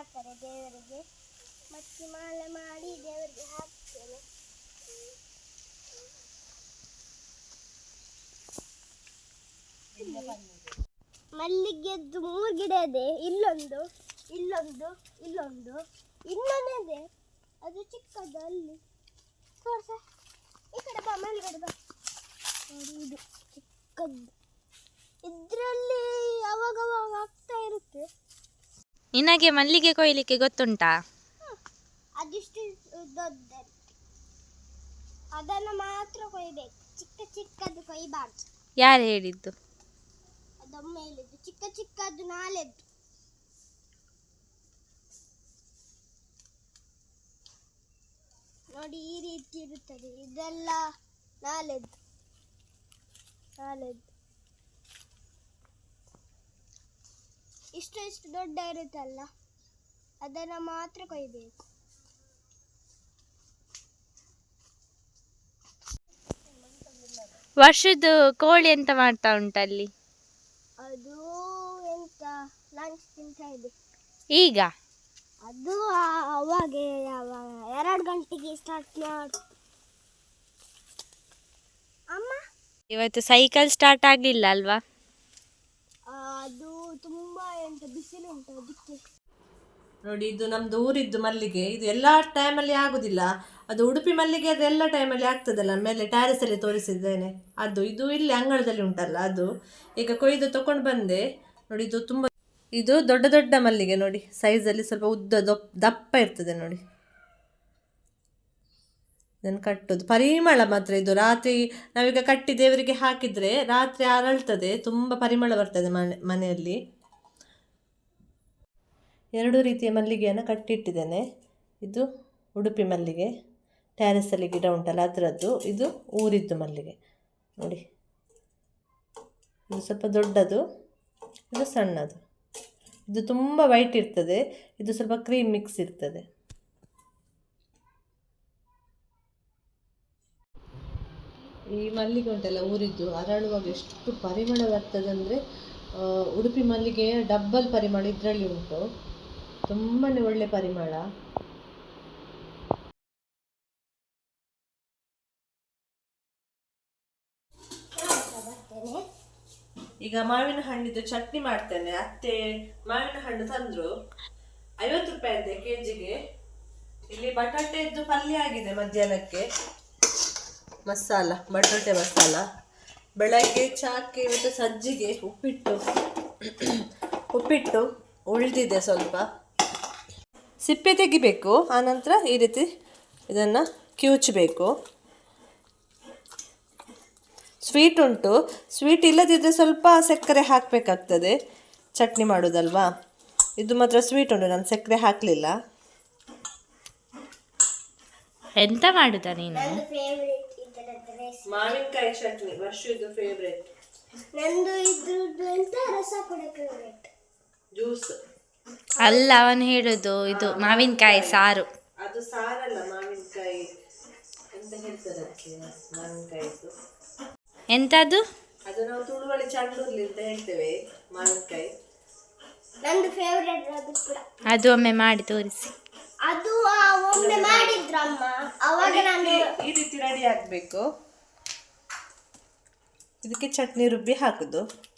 ಮಾಡ್ತಾರೆ ದೇವರಿಗೆ. ಮತ್ತೆ ಮಾಲೆ ಮಾಡಿ ದೇವರಿಗೆ ಹಾಕ್ತೇನೆ. ಮಲ್ಲಿಗೆದ್ದು ಮೂರು ಗಿಡ ಇದೆ. ಇಲ್ಲೊಂದು ಇಲ್ಲೊಂದು ಇಲ್ಲೊಂದು ಇನ್ನೊಂದಿದೆ ಅದು ಚಿಕ್ಕದು ಅಲ್ಲಿ. ತೋರ್ಸ. ಈ ಕಡೆ ಬಾ ಮಲ್ಲಿಗೆ ಬಾ. ಇದು ಚಿಕ್ಕದ್ದು. ನಿನಗೆ ಮಲ್ಲಿಗೆ ಕೊಯ್ಲಿಕ್ಕೆ ಗೊತ್ತುಂಟಾ? ಅದಿಷ್ಟು ಅದನ್ನು ಮಾತ್ರ ಕೊಯ್ಬೇಕು. ಚಿಕ್ಕ ಚಿಕ್ಕದು ಕೊಯ್ಬಾರ್ದು. ಯಾರು ಹೇಳಿದ್ದು? ಅದೊಮ್ಮೆ ಹೇಳಿದ್ದು ಚಿಕ್ಕ ಚಿಕ್ಕದು ನಾಲೆದ್ದು. ನೋಡಿ ಈ ರೀತಿ ಇರುತ್ತದೆ. ಇದೆಲ್ಲ ನಾಲೆದ್ದು. ನಾಲೆದ್ದು. ಇಷ್ಟು ಇಷ್ಟು ದೊಡ್ಡ ಇರುತ್ತಲ್ಲ ಅದನ್ನು ಮಾತ್ರ ಕೊಯ್ಬೇಕು. ವರ್ಷದ್ದು ಕೋಳಿ ಎಂತ ಮಾಡ್ತಾ ಉಂಟಲ್ಲಿ ಅದು ಎಂತ ಲಂಚ್ ತಿಂತಾ ಇದೆ. ಈಗ? ಅದು ಅವಾಗ ಎರಡು ಗಂಟೆಗೆ ಸ್ಟಾರ್ಟ್ ಮಾಡು. ಅಮ್ಮ? ಇವತ್ತು ಸೈಕಲ್ ಸ್ಟಾರ್ಟ್ ಆಗಲಿಲ್ಲ ಅಲ್ವಾ ಆ, ಅದು ತುಂಬಾ ನೋಡಿ, ಇದು ನಮ್ದು ಊರಿದ್ದು ಮಲ್ಲಿಗೆ. ಇದು ಎಲ್ಲ ಟೈಮಲ್ಲಿ ಆಗುದಿಲ್ಲ. ಅದು ಉಡುಪಿ ಮಲ್ಲಿಗೆ ಅದು ಎಲ್ಲ ಟೈಮಲ್ಲಿ ಆಗ್ತದಲ್ಲ. ಮೇಲೆ ಟ್ಯಾರಿಸ್ ಅಲ್ಲಿ ತೋರಿಸಿದ್ದೇನೆ. ಅದು, ಇದು ಇಲ್ಲಿ ಅಂಗಳದಲ್ಲಿ ಉಂಟಲ್ಲ, ಅದು. ಈಗ ಕೊಯ್ದು ತಕೊಂಡು ಬಂದೆ. ನೋಡಿ, ಇದು ತುಂಬ, ಇದು ದೊಡ್ಡ ದೊಡ್ಡ ಮಲ್ಲಿಗೆ ನೋಡಿ. ಸೈಜಲ್ಲಿ ಸ್ವಲ್ಪ ಉದ್ದ ದೊಪ್, ದಪ್ಪ ಇರ್ತದೆ ನೋಡಿ. ಇದನ್ನು ಕಟ್ಟೋದು. ಪರಿಮಳ ಮಾತ್ರ ಇದು. ರಾತ್ರಿ ನಾವೀಗ ಕಟ್ಟಿ ದೇವರಿಗೆ ಹಾಕಿದ್ರೆ ರಾತ್ರಿ ಅರಳ್ತದೆ. ತುಂಬ ಪರಿಮಳ ಬರ್ತದೆ ಮನೆ, ಮನೆಯಲ್ಲಿ. ಎರಡು ರೀತಿಯ ಮಲ್ಲಿಗೆಯನ್ನು ಕಟ್ಟಿಟ್ಟಿದ್ದೇನೆ. ಇದು ಉಡುಪಿ ಮಲ್ಲಿಗೆ ಟ್ಯಾರಿಸಲ್ಲಿ ಗಿಡ ಉಂಟಲ್ಲ, ಅದರದ್ದು. ಇದು ಊರಿದ್ದು ಮಲ್ಲಿಗೆ. ನೋಡಿ. ಇದು ಸ್ವಲ್ಪ ದೊಡ್ಡದು, ಇದು ಸಣ್ಣದು. ಇದು ತುಂಬ ವೈಟ್ ಇರ್ತದೆ, ಇದು ಸ್ವಲ್ಪ ಕ್ರೀಮ್ ಮಿಕ್ಸ್ ಇರ್ತದೆ. ಈ ಮಲ್ಲಿಗೆ ಉಂಟಲ್ಲ, ಊರಿದ್ದು. ಅರಳುವಾಗ ಎಷ್ಟು ಪರಿಮಳ ಬರ್ತದೆ ಅಂದರೆ ಉಡುಪಿ ಮಲ್ಲಿಗೆಯ ಡಬ್ಬಲ್ ಪರಿಮಳ ಇದರಲ್ಲಿ ಉಂಟು. ತುಂಬಾ ಒಳ್ಳೆ ಪರಿಮಳ. ಈಗ ಮಾವಿನ ಹಣ್ಣಿದ್ದು ಚಟ್ನಿ ಮಾಡ್ತೇನೆ. ಅತ್ತೆ ಮಾವಿನ ಹಣ್ಣು ತಂದ್ರು. ಐವತ್ತು ರೂಪಾಯಿ ಅಂತೆ ಕೆಜಿಗೆ. ಇಲ್ಲಿ ಬಟಾಟೆದ್ದು ಪಲ್ಯ ಆಗಿದೆ ಮಧ್ಯಾಹ್ನಕ್ಕೆ. ಮಸಾಲ, ಬಟಾಟೆ ಮಸಾಲ. ಬೆಳಗ್ಗೆ ಚಾಕ್ಕೆ ಮತ್ತು ಸಜ್ಜಿಗೆ ಉಪ್ಪಿಟ್ಟು. ಉಪ್ಪಿಟ್ಟು ಉಳಿದಿದೆ ಸ್ವಲ್ಪ. ಸಿಪ್ಪೆ ತೆಗಿಬೇಕು. ಆನಂತರ ಈ ರೀತಿ ಇದನ್ನು ಕಿವುಚಬೇಕು ಸ್ವೀಟ್ ಉಂಟು. ಸ್ವೀಟ್ ಇಲ್ಲದಿದ್ದರೆ ಸ್ವಲ್ಪ ಸಕ್ಕರೆ ಹಾಕಬೇಕಾಗ್ತದೆ. ಚಟ್ನಿ ಮಾಡೋದಲ್ವಾ? ಇದು ಮಾತ್ರ ಸ್ವೀಟ್ ಉಂಟು. ನಾನು ಸಕ್ಕರೆ ಹಾಕಲಿಲ್ಲ. ಎಂತ ಮಾಡುದ ನೀನು? ಮಾವಿನಕಾಯಿ ಚಟ್ನಿ. ವರ್ಷದ್ದು ಫೇವ್ರೇಟ್ ನಂದು ಇದ್ರದ್ದು ಎಂತ? ರಸ ಕೂಡ ಫೇವ್ರೇಟ್ ಜ್ಯೂಸ್ ಅಲ್ಲ ಅವನು ಹೇಳುದು ಇದು ಮಾವಿನಕಾಯಿ ಸಾರು. ಅದು ಸಾರಲ್ಲ ಮಾವಿನಕಾಯಿ. ಅಂತ ಹೇಳ್ತಾರೆ ಅದಕ್ಕೆ ಮಾವಿನಕಾಯಿದು? ಎಂತದು? ಅದು ನಾವು ತುಳುವಳಿ ಚಂಡೂರ್ಲಿ ಅಂತ ಹೇಳ್ತೇವೆ ಮಾವಿನಕಾಯಿ. ನಂದು ಫೇವ್ರೇಟ್ ಅದು ಕೂಡ. ಅದು ಒಮ್ಮೆ ಮಾಡಿ ತೋರಿಸಿ. ಅದು ಆ ಒಮ್ಮೆ ಮಾಡಿದ್ರು ಅಮ್ಮ ಅವಾಗ ನಾನು ಈ ರೀತಿ ರೆಡಿ ಆಗಬೇಕು. ಇದಕ್ಕೆ ಚಟ್ನಿ ರುಬ್ಬಿ ಹಾಕುದು.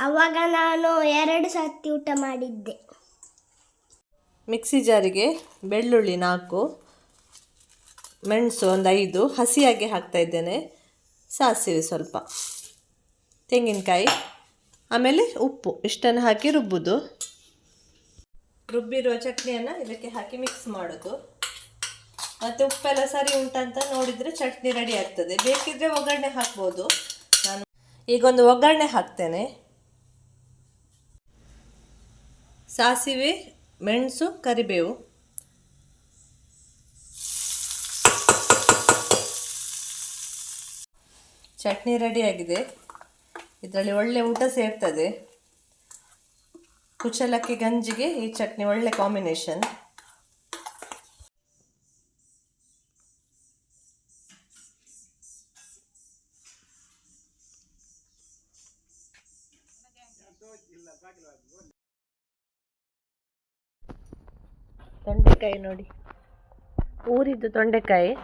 ಅವಾಗ ನಾನು ಎರಡು ಸರ್ತಿ ಊಟ ಮಾಡಿದ್ದೆ. ಮಿಕ್ಸಿ ಜಾರಿಗೆ ಬೆಳ್ಳುಳ್ಳಿ ನಾಲ್ಕು, ಮೆಣಸು ಒಂದು ಐದು, ಹಸಿಯಾಗಿ ಹಾಕ್ತಾ ಇದ್ದೇನೆ. ಸಾಸಿವೆ ಸ್ವಲ್ಪ. ತೆಂಗಿನಕಾಯಿ, ಆಮೇಲೆ ಉಪ್ಪು. ಇಷ್ಟನ್ನು ಹಾಕಿ ರುಬ್ಬುದು. ರುಬ್ಬಿರುವ ಚಟ್ನಿಯನ್ನು ಇದಕ್ಕೆ ಹಾಕಿ ಮಿಕ್ಸ್ ಮಾಡೋದು. ಮತ್ತು ಉಪ್ಪೆಲ್ಲ ಸರಿ ಉಂಟಂತ ನೋಡಿದರೆ ಚಟ್ನಿ ರೆಡಿ ಆಗ್ತದೆ. ಬೇಕಿದ್ರೆ ಒಗ್ಗರಣೆ ಹಾಕ್ಬೋದು. ನಾನು ಈಗ ಒಂದು ಒಗ್ಗರಣೆ ಹಾಕ್ತೇನೆ. ಸಾಸಿವೆ, ಮೆಣಸು, ಕರಿಬೇವು. ಚಟ್ನಿ ರೆಡಿಯಾಗಿದೆ ಇದರಲ್ಲಿ ಒಳ್ಳೆ ಊಟ ಸೇರ್ತದೆ. ಕುಚಲಕ್ಕಿ ಗಂಜಿಗೆ ಈ ಚಟ್ನಿ ಒಳ್ಳೆ ಕಾಂಬಿನೇಷನ್ ತೊಂಡೆಕಾಯಿ ನೋಡಿ. ಊರಿದ್ದು ತೊಂಡೆಕಾಯಿ.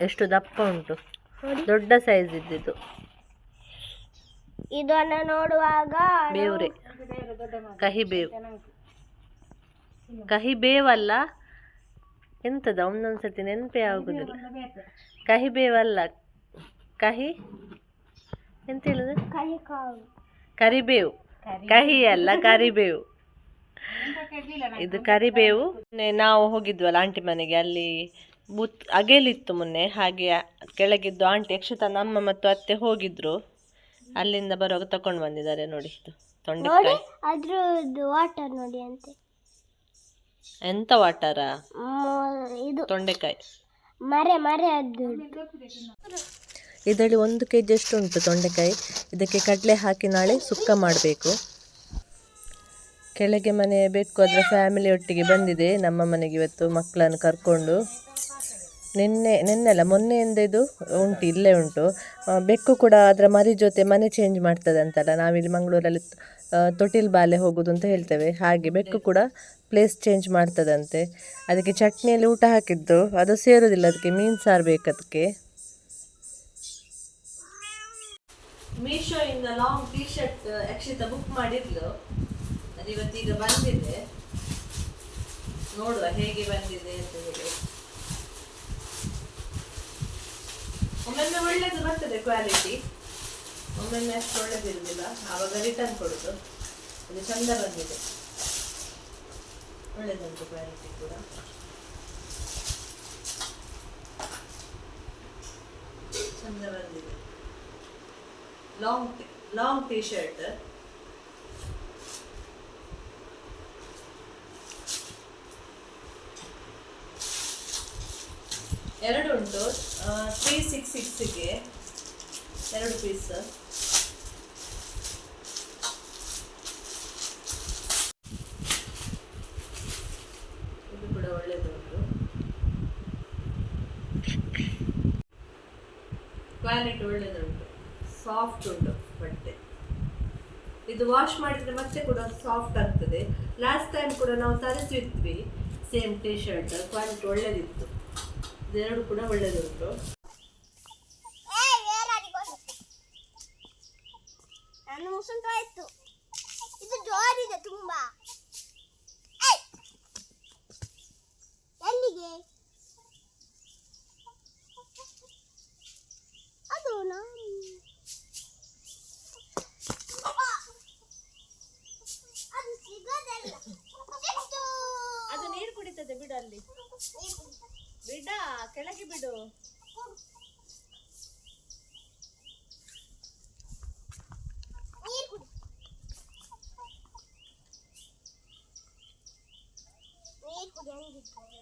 ಎಷ್ಟು ದಪ್ಪ ಉಂಟು. ದೊಡ್ಡ ಸೈಜ್ ಇದ್ದಿದ್ದು. ಇದನ್ನು ನೋಡುವಾಗ ಬೇವ್ರೆ. ಕಹಿ ಬೇವು. ಕಹಿ ಬೇವಲ್ಲ. ಎಂತದ? ಒಂದೊಂದ್ಸತಿ ನೆನಪೇ ಆಗುದಿಲ್ಲ. ಕಹಿ ಬೇವಲ್ಲ. ಕಹಿ? ಎಂತ ಹೇಳುದು? ಕರಿಬೇವು. ಕಹಿ ಅಲ್ಲ ಕರಿಬೇವು. ಇದು ಕರಿಬೇವು. ನಾವು ಹೋಗಿದ್ವಲ್ಲ ಆಂಟಿ ಮನೆಗೆ ಅಲ್ಲಿ ಬೂತ್ ಅಗೇಲಿತ್ತು ಮೊನ್ನೆ ಹಾಗೆ ಕೆಳಗಿದ್ದು ಆಂಟಿ ಯಕ್ಷಿತ ನಮ್ಮ ಮತ್ತು ಅತ್ತೆ ಹೋಗಿದ್ರು. ಅಲ್ಲಿಂದ ಬರುವಾಗ ತಕೊಂಡು ಬಂದಿದ್ದಾರೆ ನೋಡಿ ಇದು ತೊಂಡೆಕಾಯಿ. ಅದ್ರದ್ದು ವಾಟರ್ ನೋಡಿ ಅಂತೆ. ಎಂತ ವಾಟರ ಇದು ತೊಂಡೆಕಾಯಿ. ಮರೆ ಮರೆ ಅದು ಇದರಲ್ಲಿ ಒಂದು ಕೆ ಜಿ ಅಷ್ಟು ಉಂಟು ತೊಂಡೆಕಾಯಿ. ಇದಕ್ಕೆ ಕಡಲೆ ಹಾಕಿ ನಾಳೆ ಸುಕ್ಕ ಮಾಡಬೇಕು. ಕೆಳಗೆ ಮನೆ ಬೆಕ್ಕು ಅದರ ಫ್ಯಾಮಿಲಿ ಒಟ್ಟಿಗೆ ಬಂದಿದೆ. ನಮ್ಮ ಮನೆಗೆ ಇವತ್ತು ಮಕ್ಕಳನ್ನು ಕರ್ಕೊಂಡು. ನಿನ್ನೆ, ನಿನ್ನೆಲ್ಲ, ಮೊನ್ನೆಯಿಂದ ಇದು ಉಂಟು, ಇಲ್ಲೇ ಉಂಟು. ಬೆಕ್ಕು ಕೂಡ ಅದರ ಮರಿ ಜೊತೆ ಮನೆ ಚೇಂಜ್ ಮಾಡ್ತದೆ ಅಂತಲ್ಲ ನಾವಿಲ್ಲಿ ಮಂಗಳೂರಲ್ಲಿ ತೊಟಿಲ್ ಬಾಲೆ ಹೋಗೋದು ಅಂತ ಹೇಳ್ತೇವೆ. ಹಾಗೆ ಬೆಕ್ಕು ಕೂಡ ಪ್ಲೇಸ್ ಚೇಂಜ್ ಮಾಡ್ತದಂತೆ. ಅದಕ್ಕೆ ಚಟ್ನಿಯಲ್ಲಿ ಊಟ ಹಾಕಿದ್ದು. ಅದು ಸೇರೋದಿಲ್ಲ, ಅದಕ್ಕೆ ಮೀನು ಸಾರು ಬೇಕು ಅದಕ್ಕೆ. ಮೀಶೋ ಇಂದ long T shirt Akshita book ಮಾಡಿದ್ಲು. ಅದು ಇವತ್ತೀಗ ಬಂದಿದೆ. ನೋಡುವ ಹೇಗೆ ಬಂದಿದೆ ಅಂತ ಹೇಳಿ. ಒಮ್ಮೊಮ್ಮೆ ಒಳ್ಳೇದು ಬರ್ತದೆ ಕ್ವಾಲಿಟಿ ಒಮ್ಮೊಮ್ಮೆ ಅಷ್ಟು ಒಳ್ಳೇದಿರುವುದಿಲ್ಲ. ಆವಾಗ ರಿಟರ್ನ್ ಕೊಡುದು. ಅದು ಚಂದ ಬಂದಿದೆ. ಒಳ್ಳೇದುಂಟು ಕ್ವಾಲಿಟಿ ಕೂಡ. ಚಂದ ಬಂದಿದೆ. ಲಾಂಗ್ ಲಾಂಗ್ ಟಿ ಶರ್ಟ್ ಎರಡು ಉಂಟು. ತ್ರೀ ಸಿಕ್ಸ್ ಸಿಕ್ಸ್ಗೆ ಎರಡು ಪೀಸ್ ಇದು ಕೂಡ ಒಳ್ಳೆದುಂಟು ಕ್ವಾಲಿಟಿ ಒಳ್ಳೆದುಂಟು ಸಾಫ್ಟ್ ಉಂಟು. ಬಟ್ಟೆ. ಇದು ವಾಶ್ ಮಾಡಿದ್ರೆ ಮತ್ತೆ ಕೂಡ ಸಾಫ್ಟ್ ಆಗ್ತದೆ. ಲಾಸ್ಟ್ ಟೈಮ್ ಕೂಡ ನಾವು ತರಿಸಿದ್ವಿ. ಸೇಮ್ ಟೀ ಶರ್ಟ್ ಕ್ವಾಲಿಟಿ ಒಳ್ಳೆದಿತ್ತು. ಇದೆರಡು ಕೂಡ ಒಳ್ಳೆಯದುಂಟು ನನ್ನ ಮುಸುಂಟು ಆಯ್ತು ಇದು ಜೋರಿದೆ ತುಂಬಾ! ಎಲ್ಲಿಗೆ ಅದು ನಾನು ಅದು ಸಿಗೋದಲ್ಲ ಸಿಕ್ತು. ಅದು ನೀರು ಕುಡಿತದೆ ಬಿಡು ಅಲ್ಲಿ ಬಿಡ ಕೆಳಗೆ ಬಿಡು ನೀರು ಕುಡಿ ನೀರು ಕುಡಿ ಹಂಗಿದ್ರೆ